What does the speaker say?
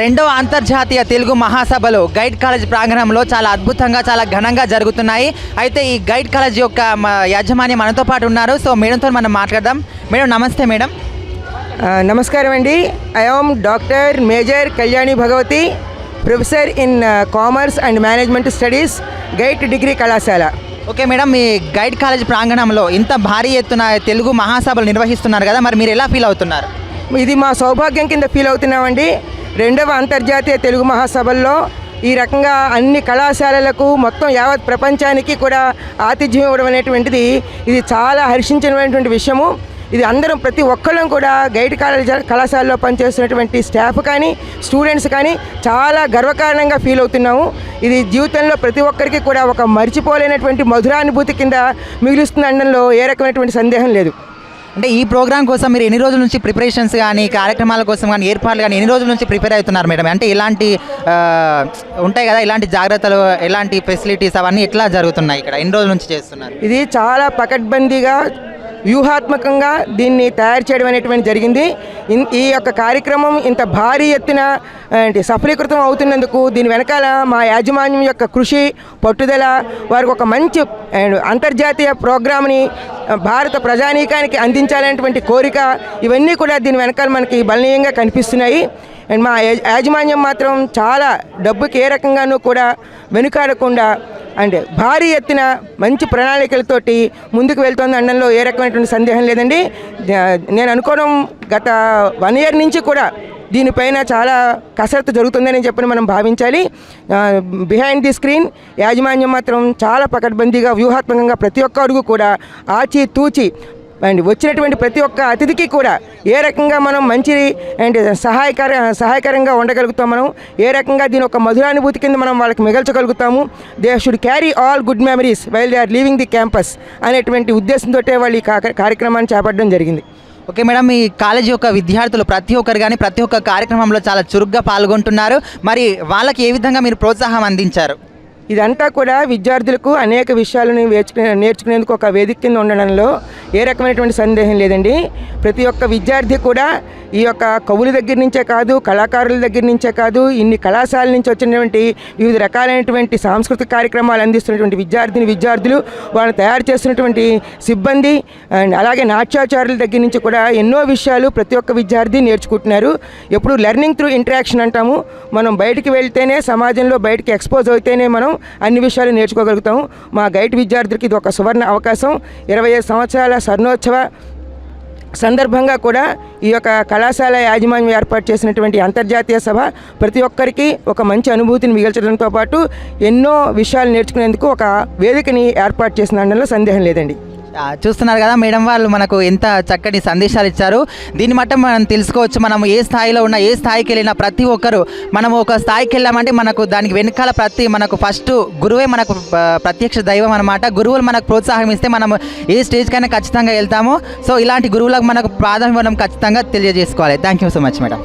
రెండవ అంతర్జాతీయ తెలుగు మహాసభలు గైడ్ కాలేజ్ ప్రాంగణంలో చాలా అద్భుతంగా చాలా ఘనంగా జరుగుతున్నాయి. అయితే ఈ గైడ్ కాలేజ్ యొక్క యాజమాన్యం మనతో పాటు ఉన్నారు. సో మేడంతో మనం మాట్లాడదాం. మేడం నమస్తే మేడం. నమస్కారం అండి. I am doctor major Kalyani Bhagavathi professor in commerce and management studies GIET degree కళాశాల ఓకే మేడం మీ గైడ్ కాలేజ్ ప్రాంగణంలో ఇంత భారీ ఎత్తున తెలుగు మహాసభలు నిర్వహిస్తున్నారు కదా మరి మీరు ఎలా ఫీల్ అవుతున్నారు? ఇది మా సౌభాగ్యం కింద ఫీల్ అవుతున్నామండి. రెండవ అంతర్జాతీయ తెలుగు మహాసభల్లో ఈ రకంగా అన్ని కళాశాలలకు మొత్తం యావత్ ప్రపంచానికి కూడా ఆతిథ్యం ఇవ్వడం అనేటువంటిది ఇది చాలా హర్షించినటువంటి విషయము. ఇది అందరం ప్రతి ఒక్కళ్ళం కూడా గైడ్ కాలేజ్ కళాశాలలో పనిచేస్తున్నటువంటి స్టాఫ్ కానీ స్టూడెంట్స్ కానీ చాలా గర్వకారణంగా ఫీల్ అవుతున్నాము. ఇది జీవితంలో ప్రతి ఒక్కరికి కూడా ఒక మర్చిపోలేనటువంటి మధురానుభూతి కింద మిగులుస్తుంది అనడంలో ఏ రకమైనటువంటి సందేహం లేదు. అంటే ఈ ప్రోగ్రామ్ కోసం మీరు ఎన్ని రోజుల నుంచి ప్రిపరేషన్స్ కానీ కార్యక్రమాల కోసం కానీ ఏర్పాట్లు కానీ ఎన్ని రోజుల నుంచి ప్రిపేర్ అవుతున్నారు మేడం? అంటే ఇలాంటి ఉంటాయి కదా ఇలాంటి జాగ్రత్తలు ఎలాంటి ఫెసిలిటీస్ అవన్నీ ఎట్లా జరుగుతున్నాయి ఇక్కడ? ఎన్ని రోజుల నుంచి చేస్తున్నారు? ఇది చాలా పకడ్బందీగా వ్యూహాత్మకంగా దీన్ని తయారు చేయడం అనేటువంటి జరిగింది. ఈ యొక్క కార్యక్రమం ఇంత భారీ ఎత్తున అంటే సఫలీకృతం అవుతున్నందుకు దీని వెనకాల మా యాజమాన్యం యొక్క కృషి పట్టుదల వారికి ఒక మంచి అండ్ అంతర్జాతీయ ప్రోగ్రామ్ని భారత ప్రజానీకానికి అందించాలనేటువంటి కోరిక ఇవన్నీ కూడా దీని వెనకాల మనకి బలనీయంగా కనిపిస్తున్నాయి. అండ్ మా యాజమాన్యం మాత్రం చాలా డబ్బుకి ఏ రకంగానూ కూడా వెనుకాడకుండా అండ్ భారీ ఎత్తున మంచి ప్రణాళికలతోటి ముందుకు వెళ్తుంది అనడంలో ఏ రకమైనటువంటి సందేహం లేదండి. నేను అనుకోవడం గత వన్ ఇయర్ నుంచి కూడా దీనిపైన చాలా కసరత్తు జరుగుతుందని చెప్పని మనం భావించాలి. బిహైండ్ ది స్క్రీన్ యాజమాన్యం మాత్రం చాలా పకడ్బందీగా వ్యూహాత్మకంగా ప్రతి ఒక్క అడుగు కూడా ఆచి తూచి అండ్ వచ్చినటువంటి ప్రతి ఒక్క అతిథికి కూడా ఏ రకంగా మనం మంచి అండ్ సహాయకర సహాయకరంగా ఉండగలుగుతాం మనం ఏ రకంగా దీని ఒక మధురానుభూతి కింద మనం వాళ్ళకి మిగల్చగలుగుతాము. They should carry all good memories while they are leaving the campus అనేటువంటి ఉద్దేశంతో వాళ్ళు ఈ కార్యక్రమాన్ని చేపట్టడం జరిగింది. ఓకే మేడం మీ కాలేజ్ యొక్క విద్యార్థులు ప్రతి ఒక్కరు కానీ ప్రతి ఒక్క కార్యక్రమంలో చాలా చురుగ్గా పాల్గొంటున్నారు. మరి వాళ్ళకి ఏ విధంగా మీరు ప్రోత్సాహం అందించారు? ఇదంతా కూడా విద్యార్థులకు అనేక విషయాలను నేర్చుకునే నేర్చుకునేందుకు ఒక వేదిక కింద ఉండడంలో ఏ రకమైనటువంటి సందేహం లేదండి. ప్రతి ఒక్క విద్యార్థి కూడా ఈ యొక్క కవుల దగ్గర నుంచే కాదు కళాకారుల దగ్గర నుంచే కాదు ఇన్ని కళాశాల నుంచి వచ్చినటువంటి వివిధ రకాలైనటువంటి సాంస్కృతిక కార్యక్రమాలు అందిస్తున్నటువంటి విద్యార్థిని విద్యార్థులు వాళ్ళని తయారు చేస్తున్నటువంటి సిబ్బంది అండ్ అలాగే నాట్యాచారుల దగ్గర నుంచి కూడా ఎన్నో విషయాలు ప్రతి ఒక్క విద్యార్థి నేర్చుకుంటున్నారు. ఎప్పుడు లెర్నింగ్ త్రూ ఇంటరాక్షన్ అంటాము. మనం బయటికి వెళ్తేనే సమాజంలో బయటికి ఎక్స్పోజ్ అయితేనే మనం అన్ని విషయాలు నేర్చుకోగలుగుతాము. మా గైడ్ విద్యార్థులకి ఇది ఒక సువర్ణ అవకాశం. ఇరవై ఐదు సంవత్సరాల స్వర్ణోత్సవ సందర్భంగా కూడా ఈ యొక్క కళాశాల యాజమాన్యం ఏర్పాటు చేసినటువంటి అంతర్జాతీయ సభ ప్రతి ఒక్కరికి ఒక మంచి అనుభూతిని మిగల్చడంతో పాటు ఎన్నో విషయాలు నేర్చుకునేందుకు ఒక వేదికని ఏర్పాటు చేసిన దానిలో సందేహం లేదండి. చూస్తున్నారు కదా మేడం వాళ్ళు మనకు ఎంత చక్కటి సందేశాలు ఇచ్చారు. దీన్ని మట్టం మనం తెలుసుకోవచ్చు. మనం ఏ స్థాయిలో ఉన్నా ఏ స్థాయికి వెళ్ళినా ప్రతి ఒక్కరు మనం ఒక స్థాయికి వెళ్ళామంటే మనకు దానికి వెనకాల ప్రతి మనకు ఫస్ట్ గురువే మనకు ప్రత్యక్ష దైవం అనమాట గురువులు మనకు ప్రోత్సాహం ఇస్తే మనం ఏ స్టేజ్కైనా ఖచ్చితంగా వెళ్తాము. సో ఇలాంటి గురువులకు మనకు ప్రాధాన్యం మనం ఖచ్చితంగా తెలియజేసుకోవాలి. Thank you so much madam